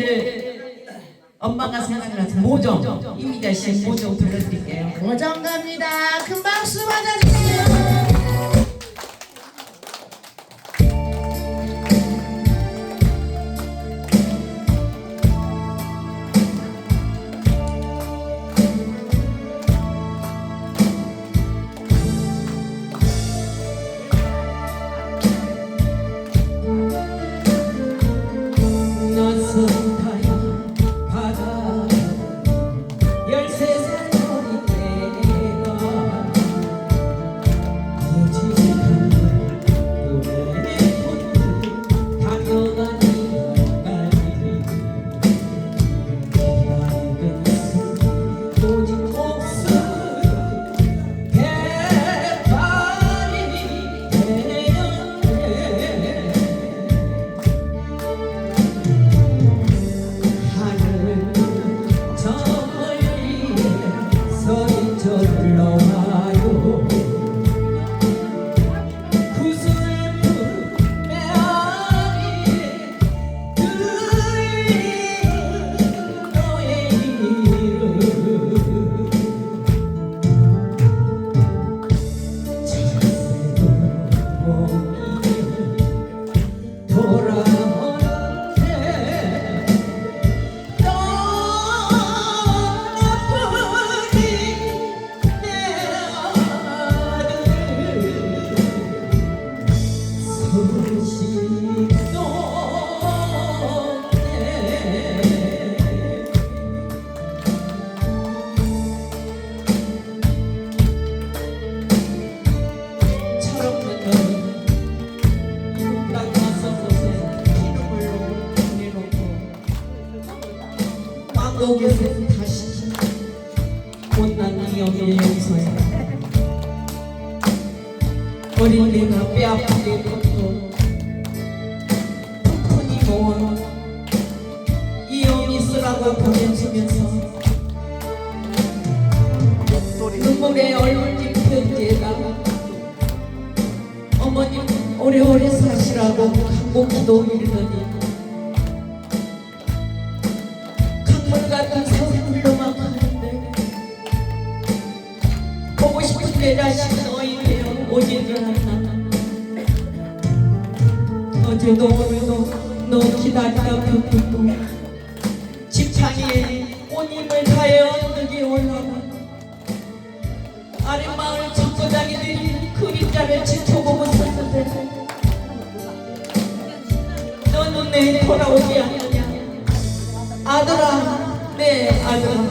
여러분들 엄마가 생각나서 모정 이미자 씨 모정 불러드릴게요. 모정 갑니다. 큰 박수 맞아주세요. 망곡에서 다시 못난 이영의 용서에 어린 내가 뼈아프게 걷고 푸푼히 모아 이영이 쓰라고 보내주면서 눈물에 얼굴 펴지에다 어머님 오래오래 사시라고 간곡기도 이르더니 강물 같은 서울로만 가는데 보고 싶은 내 자식 너희 되어 어제도 오늘도 너 기다리다 뵙고 집창에 온 힘을 다해 언덕에 올라가? 아랫마을 청소장이들이 그림자를 지켜보고 있었는데 너는 내 돌아오지 않느냐? 아들아 내 아들아